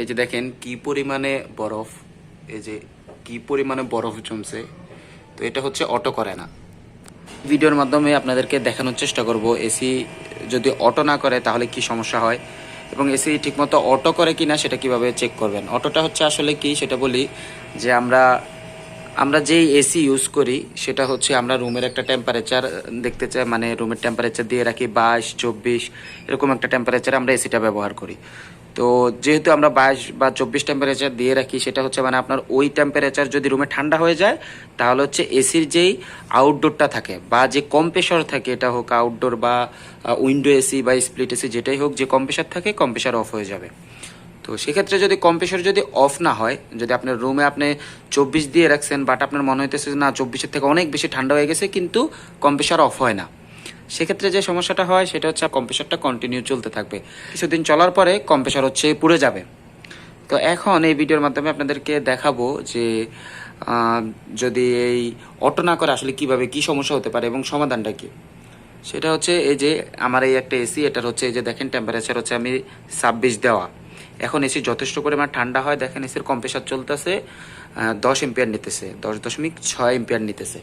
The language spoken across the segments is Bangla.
এই যে দেখেন কি পরিমাণে বরফ, এই যে কি পরিমাণে বরফ জমছে, তো এটা হচ্ছে অটো করে না। ভিডিওর মাধ্যমে আপনাদেরকে দেখানোর চেষ্টা করব, এসি যদি অটো না করে তাহলে কি সমস্যা হয়, এবং এসি ঠিকমতো অটো করে কি না সেটা কীভাবে চেক করবেন? অটোটা হচ্ছে আসলে কি সেটা বলি যে আমরা আমরা যেই এসি ইউজ করি সেটা হচ্ছে আমরা রুমের একটা টেম্পারেচার দেখতে চাই মানে রুমের টেম্পারেচার দিয়ে রাখি বাইশ, চব্বিশ, এরকম একটা টেম্পারেচার আমরা এসিটা ব্যবহার করি। তো যেহেতু আমরা বাইশ বা চব্বিশ টেম্পারেচার দিয়ে রাখি, সেটা হচ্ছে মানে আপনার ওই টেম্পারেচার যদি রুমে ঠান্ডা হয়ে যায়, তাহলে হচ্ছে এসির যেই আউটডোরটা থাকে বা যে কম্প্রেসর থাকে, এটা হোক আউটডোর বা উইন্ডো এসি বা স্প্লিট এসি যেটাই হোক, যে কম্প্রেসার থাকে কম্প্রেসার অফ হয়ে যাবে। তো সেক্ষেত্রে যদি কম্প্রেসর যদি অফ না হয়, যদি আপনার রুমে আপনি চব্বিশ দিয়ে রাখছেন বাট আপনার মনে হইতেছে না, চব্বিশের থেকে অনেক বেশি ঠান্ডা হয়ে গেছে, কিন্তু কম্প্রেসর অফ হয় না। সেক্ষেত্রে যে সমস্যাটা হয়, সেটা হচ্ছে কম্প্রেসরটা কন্টিনিউ চলতে থাকবে। কিছুদিন চলার পরে কম্প্রেসর হচ্ছে পুড়ে যাবে। তো এখন এই ভিডিওর মাধ্যমে আপনাদেরকে দেখাবো যে যদি এই অটো না করে আসলে কীভাবে কি সমস্যা হতে পারে এবং সমাধানটা কি। সেটা হচ্ছে এই যে আমার এই একটা এসি, এটার হচ্ছে এই যে দেখেন টেম্পারেচার হচ্ছে আমি ছাব্বিশ দেওয়া। এখন এসি যথেষ্ট পরিমাণ ঠান্ডা হয়, দেখেন এসির কম্প্রেসার চলতেছে দশ এম্পিয়ার নিতেছে, দশ দশমিক ছয় এম্পিয়ার নিতেছে।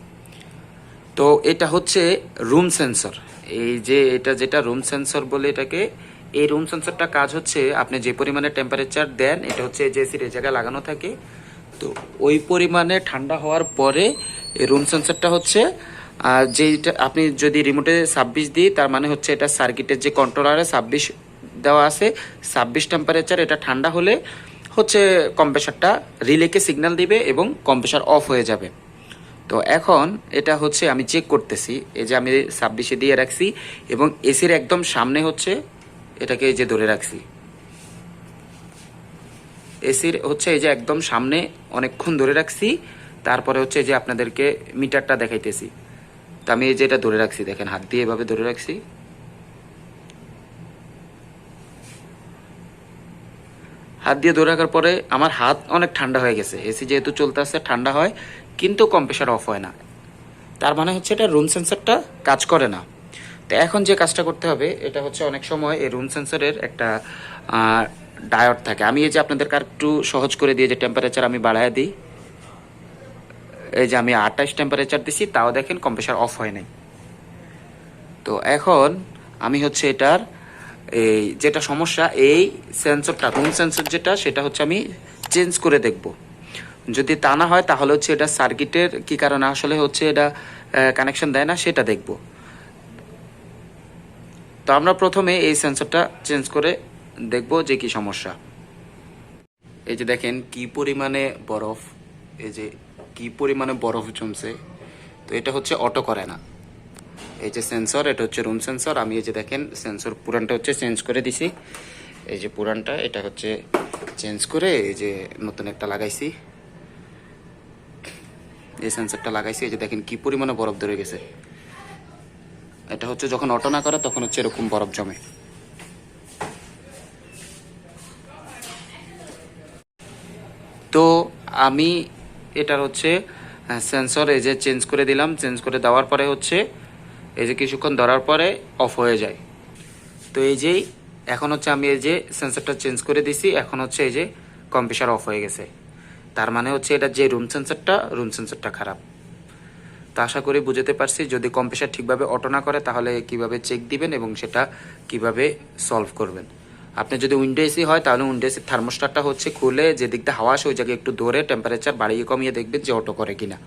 তো এটা হচ্ছে রুম সেন্সর এই যে এটা যেটা রুম সেন্সর বলে এটাকে, এই রুম সেন্সরটা কাজ হচ্ছে আপনি যে পরিমাণে টেম্পারেচার দেন, এটা হচ্ছে যে এই জায়গায় লাগানো থাকে। তো ওই পরিমাণে ঠান্ডা হওয়ার পরে এই রুম সেন্সরটা হচ্ছে, আর যেটা আপনি যদি রিমোটে ছাব্বিশ দিই, তার মানে হচ্ছে এটা সার্কিটের যে কন্ট্রোলারে ছাব্বিশ দেওয়া আছে, ছাব্বিশ টেম্পারেচার এটা ঠান্ডা হলে হচ্ছে কম্প্রেসারটা রিলেকে সিগন্যাল দিবে এবং কম্প্রেসার অফ হয়ে যাবে। তো এখন এটা হচ্ছে আমি চেক করতেছি, এই যে আমি ছাব্বিশে দিয়ে রাখছি এবং এসির একদম সামনে হচ্ছে এটাকে এই যে ধরে রাখছি। এসির হচ্ছে এই যে একদম সামনে অনেকক্ষণ ধরে রাখছি, তারপরে হচ্ছে যে আপনাদেরকে মিটারটা দেখাইতেছি। তো আমি এই যে এটা ধরে রাখছি, দেখেন হাত দিয়ে এভাবে ধরে রাখছি। হাত দিয়ে ধরে রাখার পরে আমার হাত অনেক ঠান্ডা হয়ে গেছে, এসি যেহেতু চলতে আসছে ঠান্ডা হয় কিন্তু কম্প্রেসার অফ হয় না। তার মানে হচ্ছে এটা রুম সেন্সরটা কাজ করে না। তো এখন যে কাজটা করতে হবে, এটা হচ্ছে অনেক সময় এই রুম সেন্সরের একটা ডায়ট থাকে। আমি এই যে আপনাদেরকে আর একটু সহজ করে দিয়ে যে টেম্পারেচার আমি বাড়ায় দিই, এই যে আমি আঠাশ টেম্পারেচার দিছি, তাও দেখেন কম্প্রেসার অফ হয় নাই। তো এখন আমি হচ্ছে এটার, এই যেটা সমস্যা, এই সেন্সরটা রুম সেন্সর যেটা, সেটা হচ্ছে আমি চেঞ্জ করে দেখব। যদি তা না হয়, তাহলে হচ্ছে এটা সার্কিটের কি কারণে? আসলে হচ্ছে এটা কানেকশন দেয় না, সেটা দেখব। তো আমরা প্রথমে এই সেন্সরটা চেঞ্জ করে দেখব যে কি সমস্যা। এই যে দেখেন, কি পরিমাণে বরফ, এই যে কি পরিমাণে বরফ জমছে। তো এটা হচ্ছে অটো করে না। এই যে সেন্সর এটা হচ্ছে রুম সেন্সর আমি এই যে দেখেন সেন্সর পুরানটা হচ্ছে চেঞ্জ করে দিছি। এই যে পুরানটা, এটা হচ্ছে চেঞ্জ করে এই যে নতুন একটা লাগাইছি। এই সেন্সরটা লাগাইছি, এই যে দেখেন কি পরিমাণে বরফ ধরে গেছে। এটা হচ্ছে যখন অটো না করে, তখন হচ্ছে এরকম বরফ জমে। তো আমি এটার হচ্ছে সেন্সর এই যে চেঞ্জ করে দিলাম। চেঞ্জ করে দেওয়ার পরে হচ্ছে, এই যে কিছুক্ষণ ধরার পরে অফ হয়ে যায়। তো এই যেই এখন হচ্ছে আমি এই যে সেন্সরটা চেঞ্জ করে দিছি, এখন হচ্ছে এই যে কম্প্রেসার অফ হয়ে গেছে। তার মানে হচ্ছে এটা যে রুম সেন্সারটা রুম সেন্সারটা খারাপ। তো আশা করি বুঝতে পারছি, যদি কম্প্রেসার ঠিকভাবে অটো না করে, তাহলে কীভাবে চেক দিবেন এবং সেটা কীভাবে সলভ করবেন? আপনি যদি উইন্ডো এসি হয়, তাহলে উইন্ডো এসির থার্মোস্টারটা হচ্ছে খুলে যে দিকটা হাওয়া আসে, ওই জায়গায় একটু ধরে টেম্পারেচার বাড়িয়ে কমিয়ে দেখবেন যে অটো করে কিনা।